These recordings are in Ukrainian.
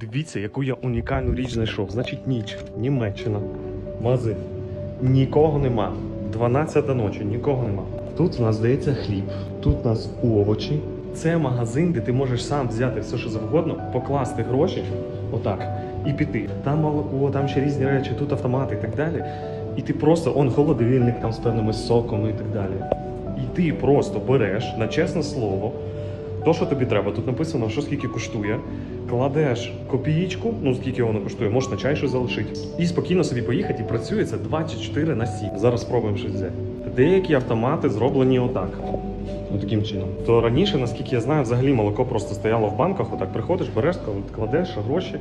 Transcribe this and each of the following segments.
Дивіться, яку я унікальну річ знайшов. Значить, ніч, Німеччина, магазин. Нікого нема. 12 ночі, нікого нема. Тут у нас здається хліб, тут у нас овочі. Це магазин, де ти можеш сам взяти все, що завгодно, покласти гроші, отак, і піти. Там молоко, там ще різні речі, тут автомати і так далі. І ти просто, он холодильник там з певними соками і так далі. І ти просто береш на чесне слово, то, що тобі треба. Тут написано, що скільки коштує. Кладеш копієчку, ну скільки воно коштує, можеш на чай щось залишити. І спокійно собі поїхати, і працює це 24 на 7. Зараз спробуємо щось взяти. Деякі автомати зроблені отак. Ну, таким чином. То раніше, наскільки я знаю, взагалі молоко просто стояло в банках, отак приходиш, береш, кладеш гроші,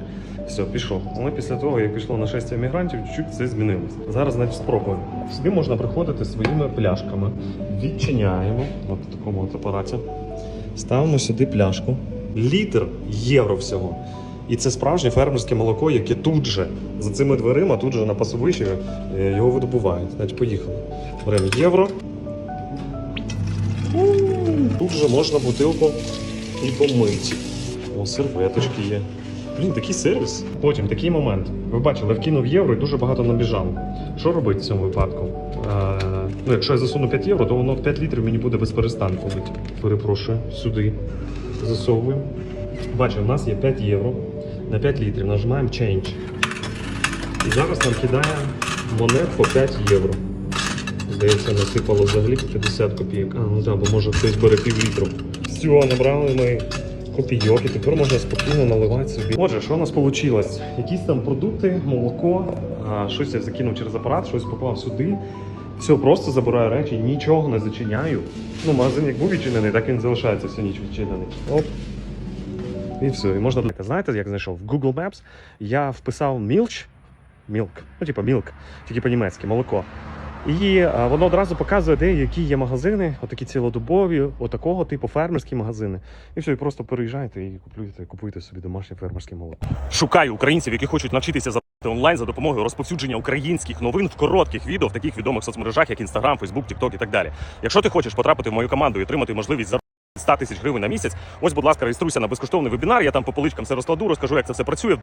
все, пішов. Але після того, як пішло нашестя мігрантів, чуть це змінилось. Зараз, значить, спробуємо. Сюди можна приходити своїми пляшками. Відчиняємо от в такому от апараті. Ставимо сюди пляшку. Літр євро всього. І це справжнє фермерське молоко, яке тут же за цими дверима, тут же на пасовищі е, його видобувають. Значить, поїхали. Беремо євро. Тут же можна бутилку і помити. О, серветочки є. Блін, такий сервіс. Потім такий момент. Ви бачили, вкинув євро і дуже багато набіжало. Що робити в цьому випадку? Ну, якщо я засуну 5 євро, то воно 5 літрів мені буде без перестанку. Перепрошую, сюди засовуємо. Бачимо, у нас є 5 євро на 5 літрів. Нажимаємо Change. І зараз нам кидає монет по 5 євро. Здається, насипало взагалі по 50 копійок. А, ну так, бо може хтось бере пів літру. Все, набрали ми копійок, тепер можна спокійно наливати собі. Отже, що у нас вийшло? Якісь там продукти, молоко, щось я закинув через апарат, щось поклав сюди. Все, просто забираю речі, нічого не зачиняю. Ну, магазин як був відчинений, так він залишається всю ніч відчинений. Оп. І все, і можна Знаєте, як знайшов? В Google Maps я вписав Milch, Milk, ну, типу Milk, тільки по-німецьки, молоко. І воно одразу показує, де які є магазини, отакі цілодобові, отакого типу фермерські магазини. І все, і просто переїжджайте і купуєте, купуєте собі домашнє фермерське молоко. Шукаю українців, які хочуть навчитися за онлайн за допомогою розповсюдження українських новин в коротких відео в таких відомих соцмережах, як Instagram, Facebook, TikTok і так далі. Якщо ти хочеш потрапити в мою команду і отримати можливість за 100 тисяч гривень на місяць, ось, будь ласка, реєструйся на безкоштовний вебінар. Я там по поличкам все розкладу, розкажу, як це все працює.